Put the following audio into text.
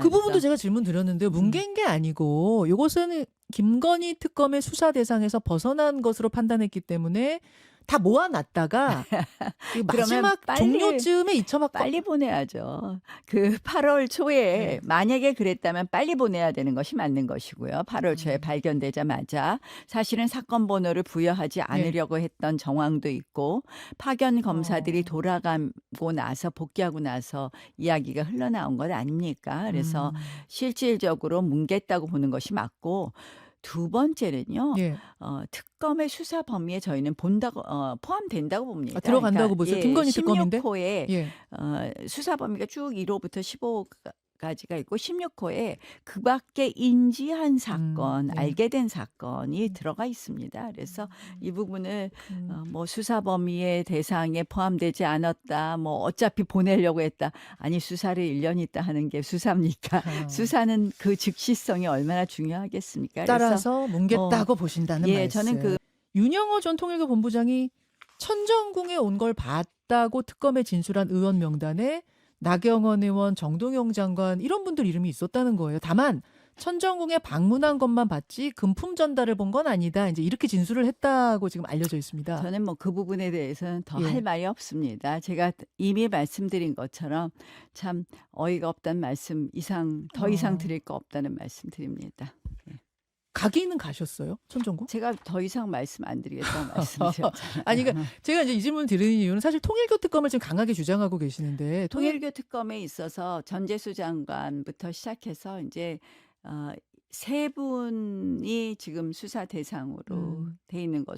그 부분도 그래서 제가 질문 드렸는데 뭉갠 게 아니고 이것은 김건희 특검의 수사 대상에서 벗어난 것으로 판단했기 때문에 다 모아놨다가 이 마지막 빨리- 종료쯤에 이처막 빨리 보내야죠. 그 8월 초에 네. 만약에 그랬다면 빨리 보내야 되는 것이 맞는 것이고요. 8월 초에 음. 발견되자마자 사실은 사건 번호를 부여하지 않으려고 했던 정황도 있고 파견 검사들이 어. 돌아가고 나서 복귀하고 나서 이야기가 흘러나온 것 아닙니까? 그래서 음. 실질적으로 뭉갰다고 보는 것이 맞고 두 번째는요. 예. 어, 특검의 수사 범위에 저희는 본다고 어, 포함된다고 봅니다. 아, 들어간다고 보세요? 김건희 특검인데? 16호에 예. 어, 수사 범위가 쭉 1호부터 15 까지가 있고 16호에 그 밖에 인지한 사건, 음, 예. 알게 된 사건이 들어가 있습니다. 그래서 이 부분을 음. 어, 뭐 수사 범위의 대상에 포함되지 않았다. 뭐 어차피 보내려고 했다. 아니 수사를 1년 있다 하는 게 수사입니까? 아. 수사는 그 즉시성이 얼마나 중요하겠습니까? 따라서 뭉갰다고 보신다는 예, 말씀. 저는 그 윤영호 전 통일부 본부장이 천정궁에 온 걸 봤다고 특검에 진술한 의원 명단에 나경원 의원, 정동영 장관 이런 분들 이름이 있었다는 거예요. 다만 천정궁에 방문한 것만 봤지 금품 전달을 본 건 아니다. 이제 이렇게 진술을 했다고 지금 알려져 있습니다. 저는 뭐 그 부분에 대해서는 더 예. 할 말이 없습니다. 제가 이미 말씀드린 것처럼 참 어이가 없다는 말씀 이상 더 이상 어. 드릴 거 없다는 말씀 드립니다. 가기는 가셨어요? 천정궁? 제가 더 이상 말씀 안 드리겠다는 말씀이죠. 아니 그러니까 제가 이제 이 질문을 드리는 이유는 사실 통일교 특검을 지금 강하게 주장하고 계시는데 통일 통일교 특검에 있어서 전재수 장관부터 시작해서 이제 어, 세 분이 지금 수사 대상으로 음. 돼 있는 것으로